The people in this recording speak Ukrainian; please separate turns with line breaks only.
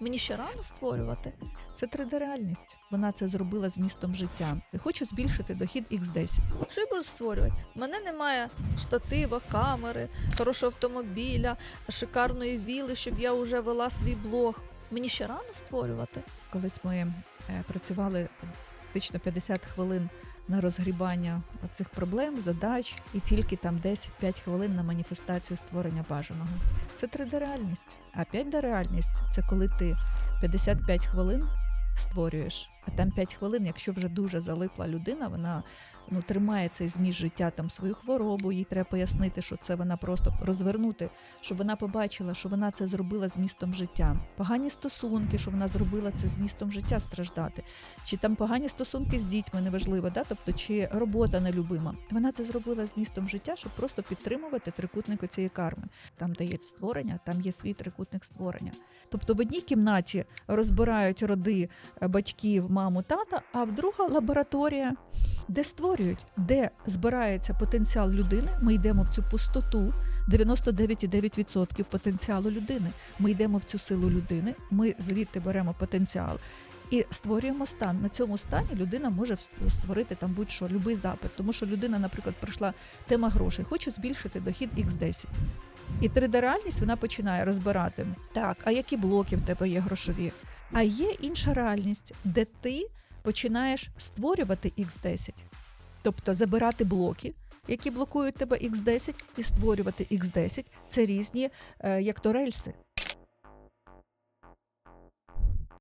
Мені ще рано створювати.
Це 3D-реальність. Вона це зробила з містом життя. І хочу збільшити дохід X10.
Що я буду створювати? У мене немає штатива, камери, хорошого автомобіля, шикарної віли, щоб я вже вела свій блог. Мені ще рано створювати.
Колись ми е, працювали фактично 50 хвилин на розгрібання цих проблем, задач, і тільки там 10-5 хвилин на маніфестацію створення бажаного. Це 3D-реальність. А 5D-реальність це коли ти 55 хвилин створюєш, а там 5 хвилин, якщо вже дуже залипла людина, вона ну, тримає цей зміст життя, там свою хворобу, їй треба пояснити, що це вона просто розвернути, щоб вона побачила, що вона це зробила з містом життя. Погані стосунки, що вона зробила це з містом життя страждати. Чи там погані стосунки з дітьми, неважливо, да? тобто чи робота нелюбима. Вона це зробила з містом життя, щоб просто підтримувати трикутник цієї карми. Там, де є створення, там є свій трикутник створення. Тобто в одній кімнаті розбирають роди е, батьків, маму, тата, а в друга лабораторія, де створюють, де збирається потенціал людини. Ми йдемо в цю пустоту. 99,9% потенціалу людини. Ми йдемо в цю силу людини, ми звідти беремо потенціал і створюємо стан. На цьому стані людина може створити там будь-що, будь-який запит. Тому що людина, наприклад, прийшла тема грошей, хочу збільшити дохід X10. І 3D-реальність вона починає розбирати так, а які блоки в тебе є грошові? А є інша реальність, де ти починаєш створювати X10, тобто забирати блоки, які блокують тебе X10, і створювати X10. Це різні, е, як то рельси.